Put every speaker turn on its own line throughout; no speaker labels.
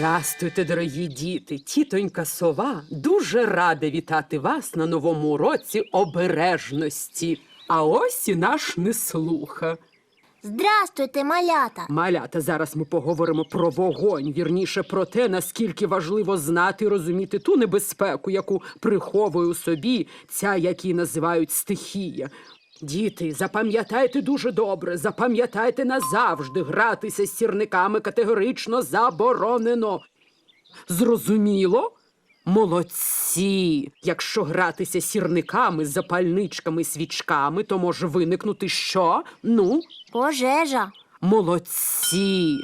Здрастуйте, дорогі діти! Тітонька сова дуже рада вітати вас на новому уроці обережності. А ось і наш неслуха.
Здрастуйте, малята.
Малята, зараз ми поговоримо про вогонь, вірніше про те, наскільки важливо знати і розуміти ту небезпеку, яку приховує у собі ця, як її називають стихія. Діти, запам'ятайте дуже добре, запам'ятайте назавжди, гратися з сірниками категорично заборонено. Зрозуміло? Молодці! Якщо гратися сірниками, запальничками, свічками, то може виникнути що? Ну,
Пожежа.
Молодці.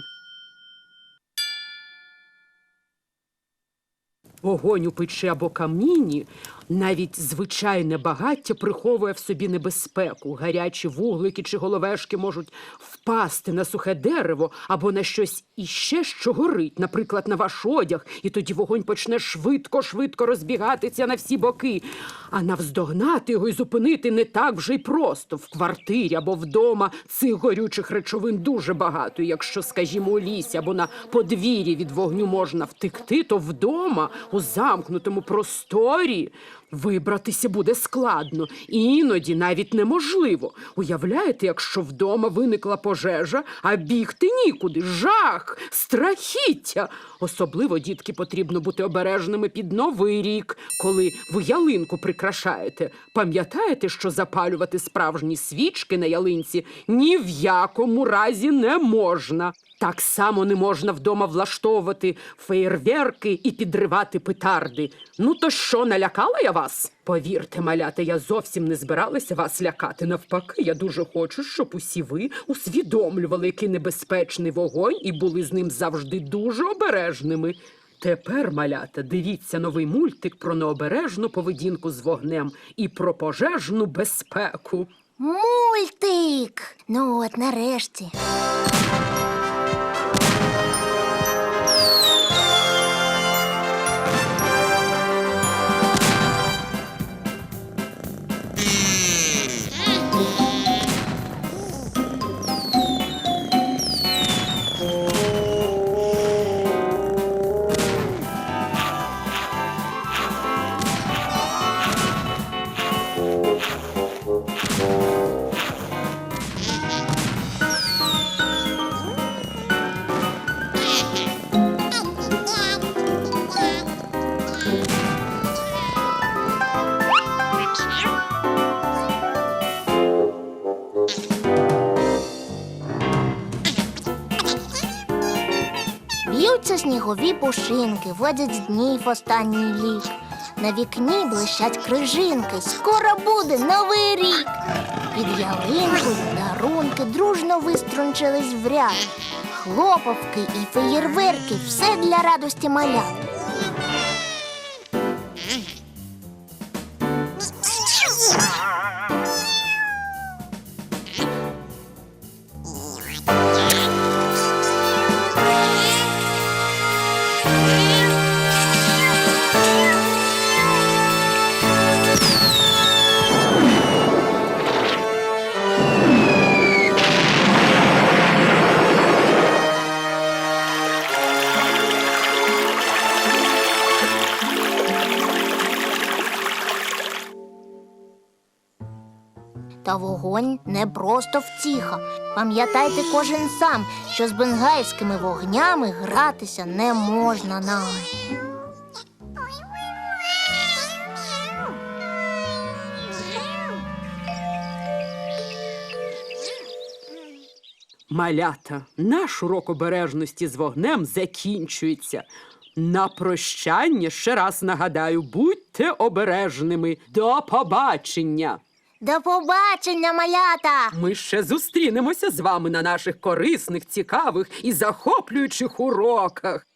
Вогонь у печі або каміні, навіть звичайне багаття приховує в собі небезпеку. Гарячі вуглики чи головешки можуть впасти на сухе дерево або на щось іще, що горить, наприклад, на ваш одяг, і тоді вогонь почне швидко-швидко розбігатися на всі боки. А навздогнати його і зупинити не так вже й просто. В квартирі або вдома цих горючих речовин дуже багато. І Якщо, скажімо, у лісі або на подвір'ї від вогню можна втекти, то вдома, у замкнутому просторі, вибратися буде складно іноді навіть неможливо. Уявляєте, якщо вдома виникла пожежа, а бігти нікуди, жах, страхіття. Особливо дітки потрібно бути обережними під новий рік, коли ви ялинку прикрашаєте. Пам'ятаєте, що запалювати справжні свічки на ялинці ні в якому разі не можна. Так само не можна вдома влаштовувати феєрверки і підривати петарди. Ну то що, налякала я вас? Повірте, малята, я зовсім не збиралася вас лякати. Навпаки, я дуже хочу, щоб усі ви усвідомлювали, який небезпечний вогонь і були з ним завжди дуже обережними. Тепер, малята, дивіться новий мультик про необережну поведінку з вогнем і про пожежну безпеку.
Мультик. Ну от нарешті. В'ються снігові пушинки, водять днів останній лік. На вікні блищать крижинки, скоро буде новий рік. Під ялинкою дарунки дружно виструнчились в ряд. Хлопавки і феєрверки все для радості малят. Вогонь не просто втіха. Пам'ятайте кожен сам, що з бенгальськими вогнями гратися не можна нам.
Малята, наш урок обережності з вогнем закінчується. На прощання ще раз нагадаю, будьте обережними. До побачення!
До побачення, малята!
Ми ще зустрінемося з вами на наших корисних, цікавих і захоплюючих уроках.